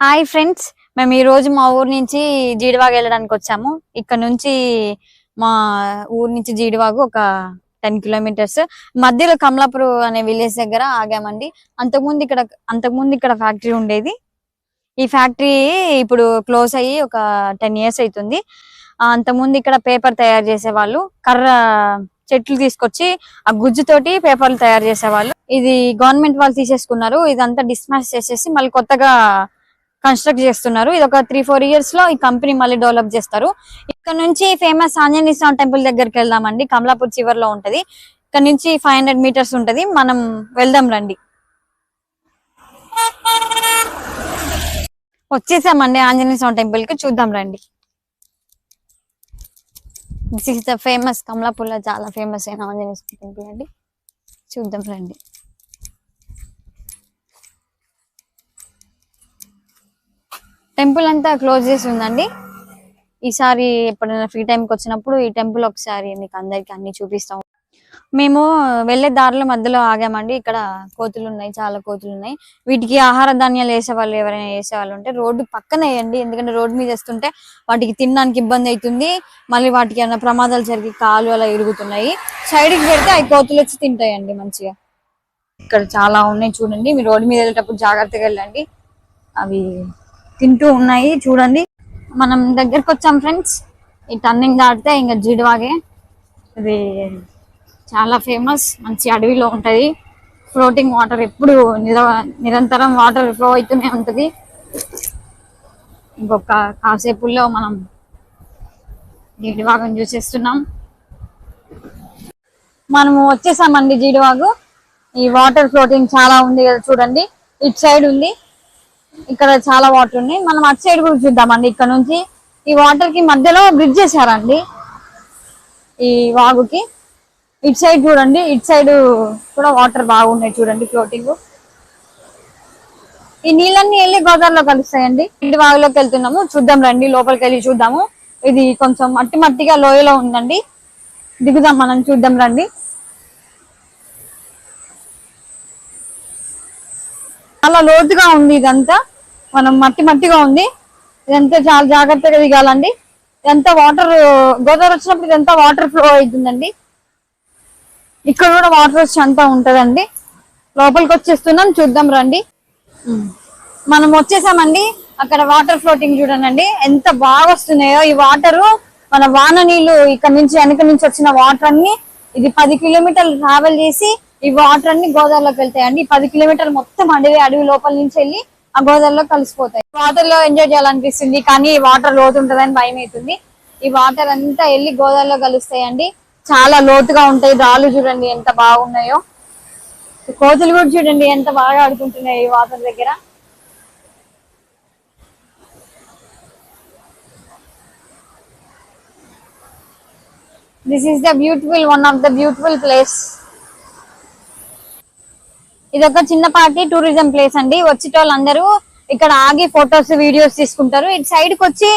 Hi friends. మేము ఈ రోజు మా ఊరు నుంచి జీడివాగు వెళ్ళడానికి వచ్చాము. ఇక్కడ నుంచి మా ఊరు నుంచి జీడివాగు ఒక టెన్ కిలోమీటర్స్. మధ్యలో కమలాపూర్ అనే విలేజ్ దగ్గర ఆగామండి. అంతకుముందు ఇక్కడ అంతకుముందు ఇక్కడ ఫ్యాక్టరీ ఉండేది. ఈ ఫ్యాక్టరీ ఇప్పుడు క్లోజ్ అయ్యి ఒక టెన్ ఇయర్స్ అవుతుంది అంతకుముందు ఇక్కడ పేపర్ తయారు చేసేవాళ్ళు. కర్ర చెట్లు తీసుకొచ్చి ఆ గుజ్జుతోటి పేపర్లు తయారు చేసేవాళ్ళు. ఇది గవర్నమెంట్ వాళ్ళు తీసేసుకున్నారు. ఇదంతా డిస్మాస్ చేసేసి మళ్ళీ కొత్తగా కన్స్ట్రక్ట్ చేస్తున్నారు. ఇది ఒక త్రీ ఫోర్ ఇయర్స్లో ఈ కంపెనీ మళ్ళీ డెవలప్ చేస్తారు. ఇక్కడ నుంచి ఫేమస్ ఆంజనేయ స్వామి టెంపుల్ దగ్గరికి వెళ్దామండి. కమలాపూర్ చివరిలో ఉంటది. ఇక్కడ నుంచి ఫైవ్ హండ్రెడ్ మీటర్స్ ఉంటది. మనం వెళ్దాం రండి. వచ్చేసామండి ఆంజనేయ స్వామి టెంపుల్కి. చూద్దాం రండి. దిస్ ఇస్ ద ఫేమస్ కమలాపూర్లో చాలా ఫేమస్ అయిన ఆంజనేయ స్వామి టెంపుల్ అండి. చూద్దాం రండి. టెంపుల్ అంతా క్లోజ్ చేసి ఉందండి. ఈసారి ఎప్పుడైనా ఫ్రీ టైంకి వచ్చినప్పుడు ఈ టెంపుల్ ఒకసారి మీకు అందరికి అన్ని చూపిస్తాం. మేము వెళ్ళే దారిలో మధ్యలో ఆగామండి. ఇక్కడ కోతులు ఉన్నాయి చాలా కోతులు ఉన్నాయి. వీటికి ఆహార ధాన్యాలు వేసే వాళ్ళు ఎవరైనా వేసే వాళ్ళు ఉంటే రోడ్డు పక్కన వేయండి. ఎందుకంటే రోడ్డు మీద వేస్తుంటే వాటికి తినడానికి ఇబ్బంది అవుతుంది. మళ్ళీ వాటికి ఏమైనా ప్రమాదాలు జరిగి కాలు అలా ఇరుగుతున్నాయి. సైడ్కి పెడితే అవి కోతులు వచ్చి తింటాయండి మంచిగా. ఇక్కడ చాలా ఉన్నాయి చూడండి. మీరు రోడ్డు మీద వెళ్ళేటప్పుడు జాగ్రత్తగా వెళ్ళండి. అవి తింటూ ఉన్నాయి. చూడండి. మనం దగ్గరకు వచ్చాం ఫ్రెండ్స్ ఈ టర్నింగ్ దాటితే ఇంకా జీడివాగే. ఇది చాలా ఫేమస్ మంచి అడవిలో ఉంటది. ఫ్లోటింగ్ వాటర్ ఎప్పుడు నిరంతరం వాటర్ ఫ్లో అవుతూనే ఉంటది. ఇంకొక కాసేపుల్లో మనం జీడివాగం చూసేస్తున్నాం మనము వచ్చేసామండి జీడివాగు. ఈ వాటర్ ఫ్లోటింగ్ చాలా ఉంది కదా చూడండి. ఇటు సైడ్ ఉంది. ఇక్కడ చాలా వాటర్ ఉన్నాయి. మనం అటు సైడ్ కూడా చూద్దామండి. ఇక్కడ నుంచి ఈ వాటర్కి మధ్యలో బ్రిడ్జ్ చేశారండి ఈ వాగుకి. ఇటు సైడ్ చూడండి. ఇటు సైడ్ కూడా వాటర్ బాగున్నాయి చూడండి ఫ్లోటింగ్ ఈ నీళ్ళన్నీ వెళ్ళి గోదావరిలో కలుస్తాయండి. ఇంటి వాగులోకి వెళ్తున్నాము. చూద్దాం రండి. లోపలికి వెళ్ళి చూద్దాము. ఇది కొంచెం మట్టి మట్టిగా లోయలో ఉందండి. దిగుదాం మనం. చూద్దాం రండి. చాలా లోతుగా ఉంది ఇదంతా. మనం మట్టి మట్టిగా ఉంది. ఇదంతా చాలా జాగ్రత్తగా దిగాలండి. ఇదంతా వాటర్ గోదావరి వచ్చినప్పుడు ఇదంతా వాటర్ ఫ్లో అవుతుందండి. ఇక్కడ కూడా వాటర్ వచ్చి అంతా ఉంటదండి. లోపలికి వచ్చేస్తున్నాం చూద్దాం రండి. మనం వచ్చేసామండి. అక్కడ వాటర్ ఫ్లోటింగ్ చూడండి ఎంత బాగా వస్తున్నాయో ఈ వాటర్ మన వాన నీళ్ళు ఇక్కడ నుంచి వెనక నుంచి వచ్చిన వాటర్ అన్ని ఇది పది కిలోమీటర్లు ట్రావెల్ చేసి ఈ వాటర్ అన్ని గోదావరిలోకి వెళ్తాయండి. అండి పది కిలోమీటర్లు మొత్తం అడవి అడవి లోపల నుంచి వెళ్ళి ఆ గోదావరిలో కలిసిపోతాయి. వాటర్లో ఎంజాయ్ చేయాలనిపిస్తుంది కానీ ఈ వాటర్ లోతు ఉంటదని భయం అవుతుంది. ఈ వాటర్ అంతా వెళ్ళి గోదావరిలో కలుస్తాయండి. చాలా లోతుగా ఉంటాయి. రాళ్ళు చూడండి ఎంత బాగున్నాయో. కోతులు కూడా చూడండి ఎంత బాగా ఆడుకుంటున్నాయి ఈ వాటర్ దగ్గర. This is the beautiful one of the beautiful place ఇది ఒక చిన్నపాటి టూరిజం ప్లేస్ అండి. వచ్చేటోళ్ళందరూ ఇక్కడ ఆగి ఫొటోస్ వీడియోస్ తీసుకుంటారు. ఇటు సైడ్కి వచ్చి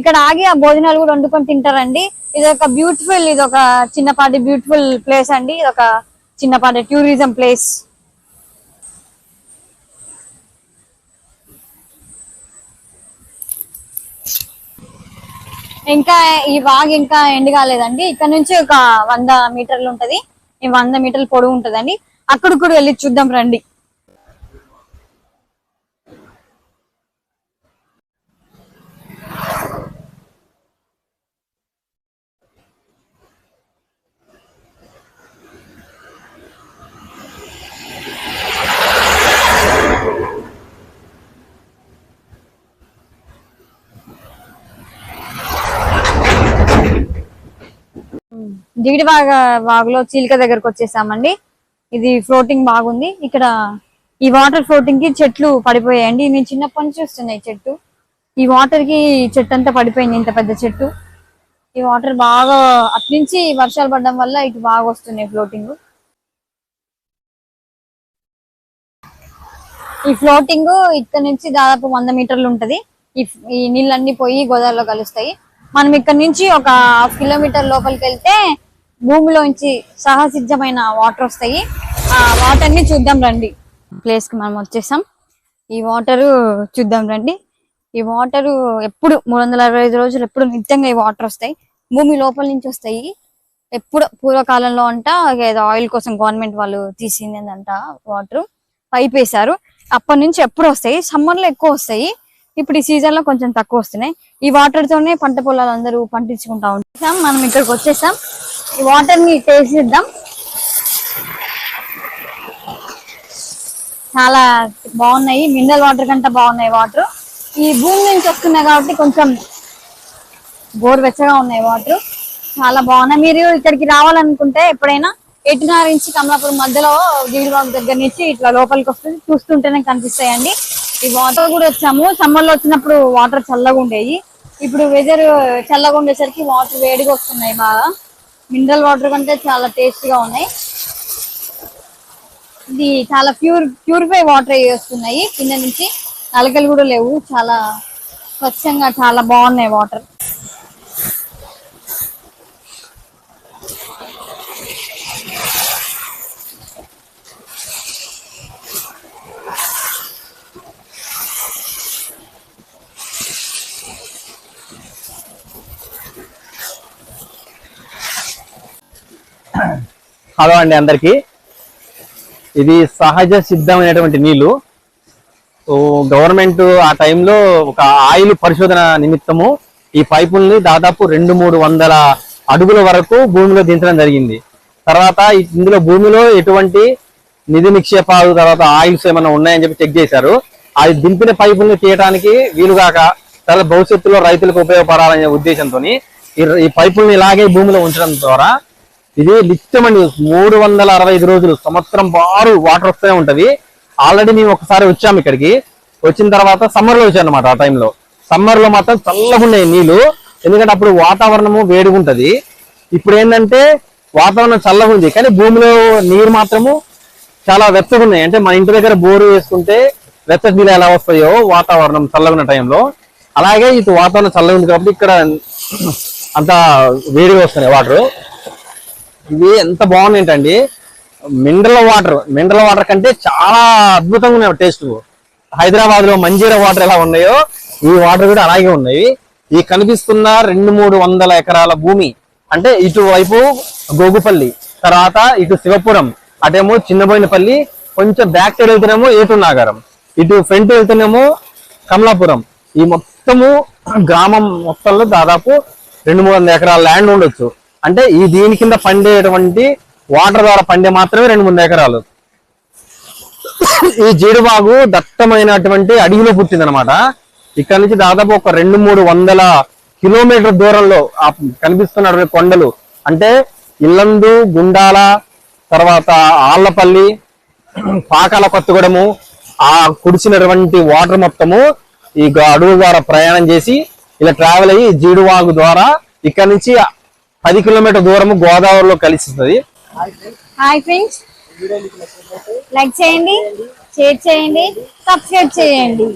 ఇక్కడ ఆగి ఆ భోజనాలు కూడా వండుకొని తింటారండి. ఇది ఒక బ్యూటిఫుల్ ఇది ఒక చిన్నపాటి బ్యూటిఫుల్ ప్లేస్ అండి. ఇది ఒక చిన్నపాటి టూరిజం ప్లేస్. ఇంకా ఈ వాగ్ ఇంకా ఎండ్ కాలేదండి ఇక్కడ నుంచి ఒక వంద మీటర్లు ఉంటది. ఈ వంద మీటర్లు పొడవు ఉంటదండి. అక్కడ కూడా వెళ్ళి చూద్దాం రండి. దిగిడి వాగ వాగులో చీలిక దగ్గరకు వచ్చేసామండి. ఇది ఫ్లోటింగ్ బాగుంది. ఇక్కడ ఈ వాటర్ ఫ్లోటింగ్కి చెట్లు పడిపోయాయండి. నేను చిన్నప్పటి నుంచి వస్తున్నాయి చెట్టు. ఈ వాటర్కి చెట్టు అంతా పడిపోయింది ఇంత పెద్ద చెట్టు. ఈ వాటర్ బాగా అట్నుంచి వర్షాలు పడడం వల్ల ఇటు బాగా వస్తున్నాయి ఫ్లోటింగ్ ఈ ఫ్లోటింగ్ ఇక్కడ నుంచి దాదాపు వంద మీటర్లు ఉంటది. ఈ ఈ నీళ్ళన్నీ పోయి గోదావరిలో కలుస్తాయి. మనం ఇక్కడ నుంచి ఒక హాఫ్ కిలోమీటర్ లోపలికి వెళ్తే భూమిలోంచి సహసిద్ధమైన వాటర్ వస్తాయి. ఆ వాటర్ని చూద్దాం రండి. ప్లేస్కి మనం వచ్చేసాం. ఈ వాటర్ చూద్దాం రండి. ఈ వాటర్ ఎప్పుడు మూడు వందల అరవై ఐదు రోజులు ఎప్పుడు నిత్యంగా ఈ వాటర్ వస్తాయి. భూమి లోపల నుంచి వస్తాయి. ఎప్పుడు పూర్వకాలంలో అంట ఏదో ఆయిల్ కోసం గవర్నమెంట్ వాళ్ళు తీసింది అంట వాటర్ పైప్ వేశారు అప్పటి నుంచి ఎప్పుడు వస్తాయి? సమ్మర్లో ఎక్కువ వస్తాయి. ఇప్పుడు ఈ సీజన్లో కొంచెం తక్కువ వస్తున్నాయి. ఈ వాటర్ తోనే పంట పొలాలు అందరూ పండించుకుంటా ఉంటాం మనం ఇక్కడికి వచ్చేసాం. ఈ వాటర్ని టేస్ట్ చాలా బాగున్నాయి. మినరల్ వాటర్ కంటే బాగున్నాయి వాటర్. ఈ భూమి నుంచి వస్తున్నాయి కాబట్టి కొంచెం గోరువెచ్చగా ఉన్నాయి వాటర్. చాలా బాగున్నాయి. మీరు ఇక్కడికి రావాలనుకుంటే ఎప్పుడైనా ఎటునార్ నుంచి కమలాపురం మధ్యలో జీడిబాబు దగ్గర నుంచి ఇట్లా లోపలికి వస్తుంది చూస్తుంటేనే కనిపిస్తాయండి. ఈ వాటర్ కూడా వచ్చాము. సమ్మర్లో వచ్చినప్పుడు వాటర్ చల్లగా ఉండేవి ఇప్పుడు వెదర్ చల్లగా ఉండేసరికి వాటర్ వేడిగా వస్తున్నాయి బాగా. మినరల్ వాటర్ కంటే చాలా టేస్ట్గా ఉన్నాయి. ఇది చాలా ప్యూర్ ప్యూరిఫై వాటర్ వస్తున్నాయి. కింద నుంచి నలకలు కూడా లేవు. చాలా స్వచ్ఛంగా చాలా బాగున్నాయి వాటర్. హలో అండి అందరికి. ఇది సహజ సిద్ధమైనటువంటి నీళ్ళు. ఓ గవర్నమెంట్ ఆ టైంలో ఒక ఆయిల్ పరిశోధన నిమిత్తము ఈ పైపుల్ని దాదాపు రెండు మూడు వందల అడుగుల వరకు భూమిలో దించడం జరిగింది. తర్వాత ఇందులో భూమిలో ఎటువంటి నిధి నిక్షేపాలు తర్వాత ఆయిల్స్ ఏమైనా ఉన్నాయని చెప్పి చెక్ చేశారు. అది దింపిన పైపుల్ని తీయడానికి వీలుగాక తర్వాత భవిష్యత్తులో రైతులకు ఉపయోగపడాలనే ఉద్దేశంతో ఈ పైపుల్ని ఇలాగే భూమిలో ఉంచడం ద్వారా ఇది నిత్యమండి మూడు వందల అరవై ఐదు రోజులు. సంవత్సరం బారు వాటర్ వస్తూనే ఉంటది. ఆల్రెడీ మేము ఒకసారి వచ్చాము ఇక్కడికి. వచ్చిన తర్వాత సమ్మర్లో వచ్చాను అనమాట ఆ టైంలో సమ్మర్లో మాత్రం చల్లగా ఉన్నాయి నీళ్ళు ఎందుకంటే అప్పుడు వాతావరణము వేడిగా ఉంటది ఇప్పుడు ఏంటంటే వాతావరణం చల్లగా ఉంది కానీ భూమిలో నీరు మాత్రము చాలా వెచ్చగా ఉన్నాయి అంటే మన ఇంటి దగ్గర బోరు వేసుకుంటే వెచ్చటి నీళ్ళు ఎలా వస్తాయో వాతావరణం చల్లగా టైంలో అలాగే ఇటు వాతావరణం చల్లగా ఉంది కాబట్టి ఇక్కడ అంత వేడిగా వస్తున్నాయి వాటర్ ఇవి ఎంత బాగున్నాయంటండి. మినరల్ వాటర్ మినరల్ వాటర్ కంటే చాలా అద్భుతంగా ఉన్నాయి టేస్ట్. హైదరాబాద్లో మంజీరా వాటర్ ఎలా ఉన్నాయో ఈ వాటర్ కూడా అలాగే ఉన్నాయి. ఈ కనిపిస్తున్న రెండు మూడు వందల ఎకరాల భూమి అంటే ఇటువైపు గోగుపల్లి తర్వాత ఇటు శివపురం అటేమో చిన్నబోయినపల్లి కొంచెం బ్యాక్ సైడ్ వెళ్తేనేమో ఏటు నాగారం ఇటు ఫ్రంట్ వెళ్తేనేమో కమలాపురం. ఈ మొత్తము గ్రామం మొత్తంలో దాదాపు రెండు మూడు వందల ఎకరాల ల్యాండ్ ఉండొచ్చు. అంటే ఈ దీని కింద పండేటువంటి వాటర్ ద్వారా పండే మాత్రమే రెండు మూడు ఎకరాలు. ఈ జీడిబాగు దట్టమైనటువంటి అడవిలో పుట్టిందనమాట. ఇక్కడ నుంచి దాదాపు ఒక రెండు మూడు వందల కిలోమీటర్ దూరంలో కనిపిస్తున్న కనిపిస్తున్నటువంటి కొండలు. అంటే ఇల్లందు గుండాల తర్వాత ఆళ్ళపల్లి పాకాల కొత్తగూడెము ఆ కుడిచినటువంటి వాటర్ మొత్తము ఈ గ- ద్వారా ప్రయాణం చేసి ఇలా ట్రావెల్ అయ్యి జీడివాగు ద్వారా ఇక్కడ నుంచి పది కిలోమీటర్ దూరము గోదావరిలో కలిసిస్తుంది. Hi friends. లైక్ చేయండి షేర్ చేయండి సబ్స్క్రైబ్ చేయండి.